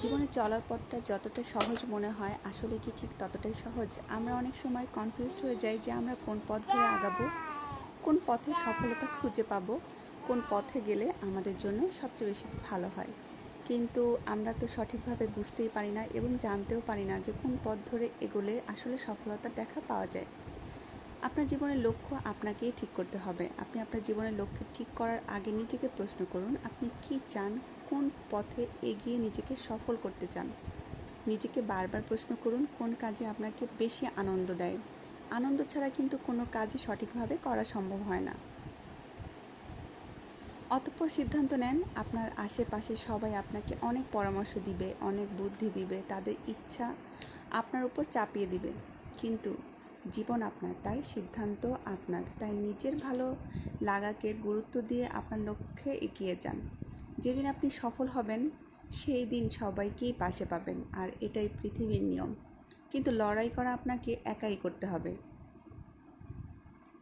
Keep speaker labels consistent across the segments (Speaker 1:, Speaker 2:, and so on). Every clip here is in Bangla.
Speaker 1: জীবনে চলার পথটা যতটা সহজ মনে হয়, আসলে কি ঠিক ততটাই সহজ? আমরা অনেক সময় কনফিউজড হয়ে যাই যে আমরা কোন পথ ধরে আগাবো, কোন পথে সফলতা খুঁজে পাবো, কোন পথে গেলে আমাদের জন্য সবচেয়ে বেশি ভালো হয়। কিন্তু আমরা তো সঠিকভাবে বুঝতেই পারি না এবং জানতেও পারি না যে কোন পথ ধরে এগোলে আসলে সফলতার দেখা পাওয়া যায়। আপনার জীবনের লক্ষ্য আপনাকেই ঠিক করতে হবে। আপনি আপনার জীবনের লক্ষ্য ঠিক করার আগে নিজেকে প্রশ্ন করুন, আপনি কি চান কোন পথে এগিয়ে নিজেকে সফল করতে চান? নিজেকে বারবার প্রশ্ন করুন, কোন কাজে আপনাকে বেশি আনন্দ দেয়? আনন্দ ছাড়া কিন্তু কোনো কাজই সঠিকভাবে করা সম্ভব হয় না। অতঃপর সিদ্ধান্ত নেন, আপনার আশেপাশে সবাই আপনাকে অনেক পরামর্শ দিবে, অনেক বুদ্ধি দিবে, তাদের ইচ্ছা আপনার উপর চাপিয়ে দিবে। কিন্তু জীবন আপনার, তাই সিদ্ধান্ত আপনার, তাই নিজের ভালো লাগাকে গুরুত্ব দিয়ে আপনার লক্ষ্যে এগিয়ে যান। যেদিন আপনি সফল হবেন, সেই দিন সবাইকেই পাশে পাবেন, আর এটাই পৃথিবীর নিয়ম। কিন্তু লড়াই করা আপনাকে একাই করতে হবে।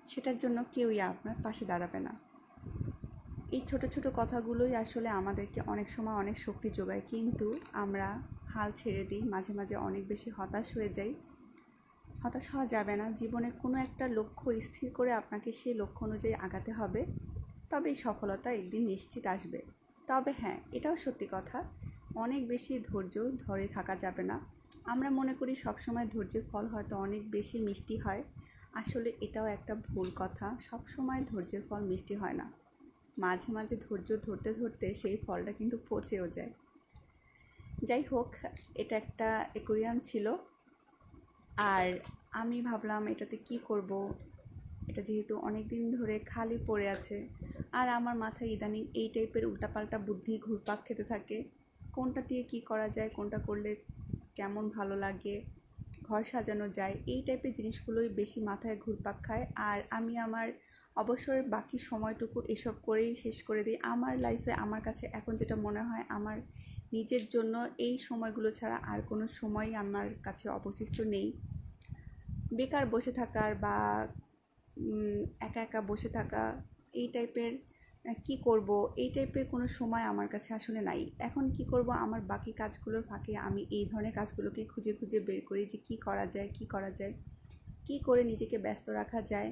Speaker 1: সেটার জন্য কেউই আপনার পাশে দাঁড়াবে না। এই ছোট ছোট কথাগুলোই আসলে আমাদেরকে অনেক সময় অনেক শক্তি যোগায়, কিন্তু আমরা হাল ছেড়ে দিই, মাঝে মাঝে অনেক বেশি হতাশ হয়ে যাই। হতাশ হওয়া যাবে না জীবনে কোনো একটা লক্ষ্য স্থির করে আপনাকে সেই লক্ষ্য অনুযায়ী আগাতে হবে। তবেই সফলতা একদিন নিশ্চিত আসবে। তবে হ্যাঁ এটাও সত্যি কথা। অনেক বেশি ধৈর্য ধরে থাকা যাবে না। আমরা মনে করি সবসময় ধৈর্যের ফল হয়তো অনেক বেশি মিষ্টি হয়। আসলে এটাও একটা ভুল কথা। সবসময় ধৈর্যের ফল মিষ্টি হয় না। মাঝে মাঝে ধৈর্য ধরতে ধরতে সেই ফলটা কিন্তু পচেও যায়। যাই হোক, এটা একটা একুরিয়াম ছিল। আর আমি ভাবলাম এটাতে কি করব? এটা যেহেতু অনেক দিন ধরে খালি পড়ে আছে। আর আমার মাথায় ইদানিং এই টাইপের উল্টাপাল্টা বুদ্ধি, ঘুরপাক খেতে থাকে। কোনটা দিয়ে কি করা যায়, কোনটা করলে কেমন ভালো লাগে, ঘর সাজানো যায়, এই টাইপের জিনিসগুলোই বেশি মাথায় ঘুরপাক খায়। আর আমি আমার অবসরের বাকি সময়টুকু এসব করেই শেষ করে দিই। আমার লাইফে আমার কাছে এখন যেটা মনে হয়, আমার নিজের জন্য এই সময়গুলো ছাড়া আর কোনো সময় আমার কাছে অবশিষ্ট নেই। বেকার বসে থাকার বা একা একা বসে থাকা, এই টাইপের কি করব, এই টাইপের কোনো সময় আমার কাছে আসলে নাই। এখন কি করব, আমার বাকি কাজগুলোর ফাঁকে আমি এই ধরনের কাজগুলোকে খুঁজে খুঁজে বের করি যে কি করা যায়, কি করা যায়, কি করে নিজেকে ব্যস্ত রাখা যায়।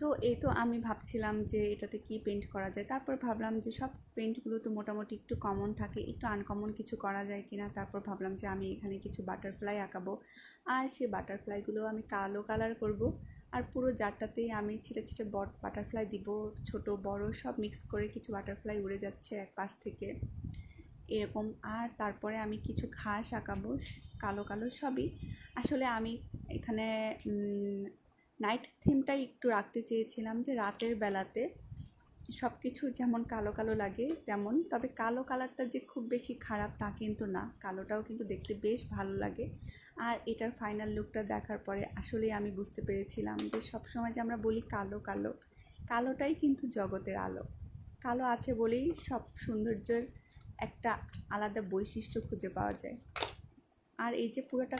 Speaker 1: তো এই তো আমি ভাবছিলাম যে এটাতে কি পেন্ট করা যায়। তারপর ভাবলাম যে সব পেন্টগুলো তো মোটামুটি একটু কমন থাকে, একটু আনকমন কিছু করা যায় কিনা। তারপর ভাবলাম যে আমি এখানে কিছু বাটারফ্লাই আঁকাবো। আর সেই বাটারফ্লাইগুলো আমি কালো কালার করব। আর পুরো জারটাতেই আমি ছিটে ছিটে বট বাটারফ্লাই দিব, ছোট, বড়, সব মিক্স করে কিছু বাটারফ্লাই উড়ে যাচ্ছে এক পাশ থেকে। এরকম। আর তারপরে আমি কিছু ঘাস আঁকাবো কালো কালো সবই। আসলে আমি এখানে নাইট থিমটাই একটু রাখতে চেয়েছিলাম যে রাতের বেলাতে সব কিছু যেমন কালো কালো লাগে, তেমন। তবে কালো কালারটা যে খুব বেশি খারাপ তা কিন্তু না। কালোটাও কিন্তু দেখতে বেশ ভালো লাগে। আর এটার ফাইনাল লুকটা দেখার পরে আসলেই আমি বুঝতে পেরেছিলাম যে সবসময় যে আমরা বলি কালো কালো, কালোটাই কিন্তু জগতের আলো। কালো আছে বলেই সব সৌন্দর্যের একটা আলাদা বৈশিষ্ট্য খুঁজে পাওয়া যায়। আর এই যে পুরোটা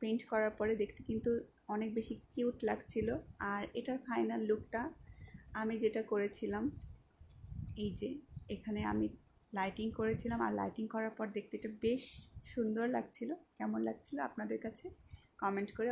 Speaker 1: পেন্ট করার পরে দেখতে কিন্তু অনেক বেশি কিউট লাগছিল। আর এটার ফাইনাল লুকটা আমি যেটা করেছিলাম, এই যে এখানে আমি লাইটিং করেছিলাম আর লাইটিং করার পর দেখতে এটা বেশ সুন্দর লাগছিল। কেমন লাগছিল আপনাদের কাছে? কমেন্ট করে